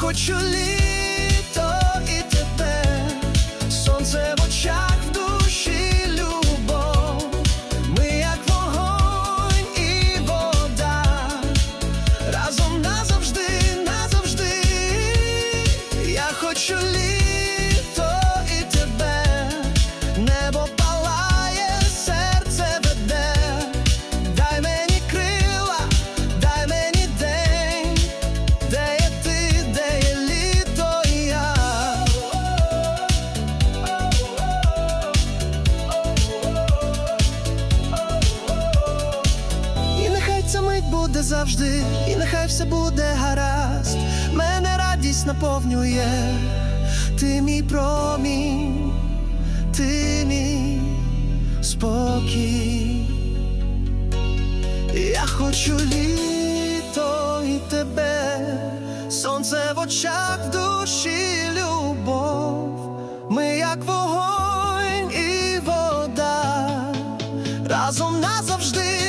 хочу літо і тебе, сонце в очах, в душі любов. Ми як вогонь і вода, разом назавжди, назавжди. Я хочу літо мить буде завжди, і нехай все буде гаразд. Мене радість наповнює, ти мій промінь, ти мій спокій. Я хочу літо і тебе, сонце в очах в душі, любов, ми як вогонь і вода, разом назавжди.